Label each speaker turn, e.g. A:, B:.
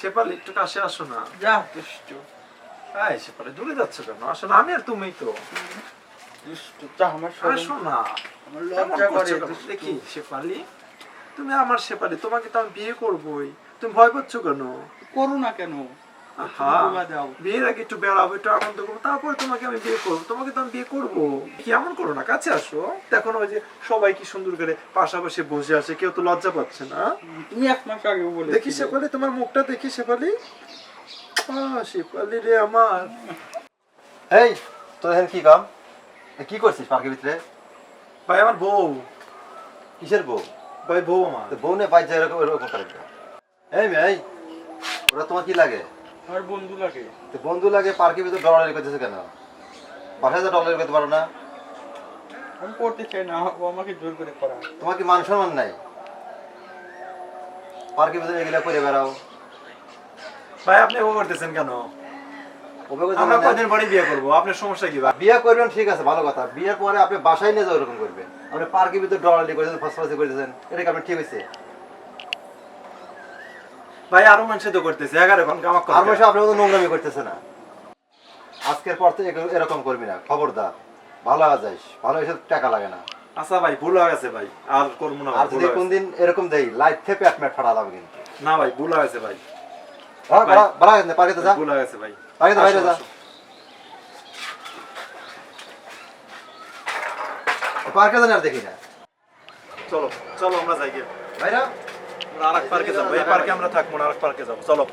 A: শেফালি একটু কাছে আসো না।
B: যা দুষ্টু।
A: দূরে যাচ্ছ কেন? আসো না আমি আর তুমি তো।
B: দুষ্টু যা আমার
A: আসো না।
B: আমার লজ্জা করে।
A: দেখি তুমি আমার শেফালি তোমাকে তো আমি বিয়ে করবোই। তুমি ভয় পাচ্ছ কেন?
B: করো না কেন?
A: বিয়ের আগে একটু বেড়াবো একটু আনন্দ করব তারপরে তোমাকে আমি বিয়ে করব। তোমাকে তো আমি বিয়ে করব। কেমন করো না কাছে আসো। দেখো ওই যে সবাই কি সুন্দর করে পাশাপাশি বসে আছে কেউ তো লজ্জা পাচ্ছে না।
B: তুমি এক মাস আগে বলে
A: দেখি শেফালি তোমার মুখটা দেখি শেফালি। শেফালি রে আমার।
C: এই তোর এখানে কি কাম? কি করছিস পার্কের ভিতরে?
A: ভাই আমার বউ।
C: কিসের বউ?
A: ভাই বউ আমার।
C: বউ নিয়ে বাইর যায় এরকম এরকম করে এই মেয়ে ওরা তোমার কি লাগে?
B: আমার বন্ধু লাগে।
C: তো বন্ধু লাগে পার্কের ভিতরে ডলারি করতেছে কেন? ডলারি করতে পারো না?
B: আমি করতে চাই না ও আমাকে জোর করে করা
C: তোমার কি মান সম্মান নাই? পার্কের ভিতরে এগুলা করে বেড়াও।
A: ভাই আপনি ও করতেছেন কেন? আমরা পরে বিয়ে করব? আপনার সমস্যা কি
C: বিয়ে করবেন ঠিক আছে ভালো কথা। বিয়ের পরে আপনি বাসায় নিয়ে যাও এরকম করবেন। আপনি পার্কের ভিতরে ডলারি করেছেন ফসফরাসি করেছেন এটা কি আপনার ঠিক হয়েছে।
A: ভাই আরও মানুষ তো করতেছে এগারো ঘণ্টা
C: আর আপনার মতো নোংরামি করতেছে না। আজকের পর থেকে এরকম- করবি না খবরদার। ভালো যাইস ভালো এসে টাকা লাগে না।
A: আচ্ছা ভাই ভুল হয়ে গেছে ভাই আর করব না
C: আর যদি কোনদিন এরকম দেই লাইট থেকে প্যাট ম্যাট ফাটালাম কিন্তু।
A: না ভাই ভুল হয়ে গেছে ভাই।
C: বাড়া বাড়া গেছে পার্কে যা।
A: ভুল হয়ে গেছে ভাই।
C: পার্কে যা বাইরে যা। পার্কে জানি আর দেখি না।
A: চলো চলো আমরা যাই গিয়ে।
C: ভাইরা
A: আর পার্কে যাব এই পার্কে আমরা থাকব না আর পার্কে যাব।
B: চলো।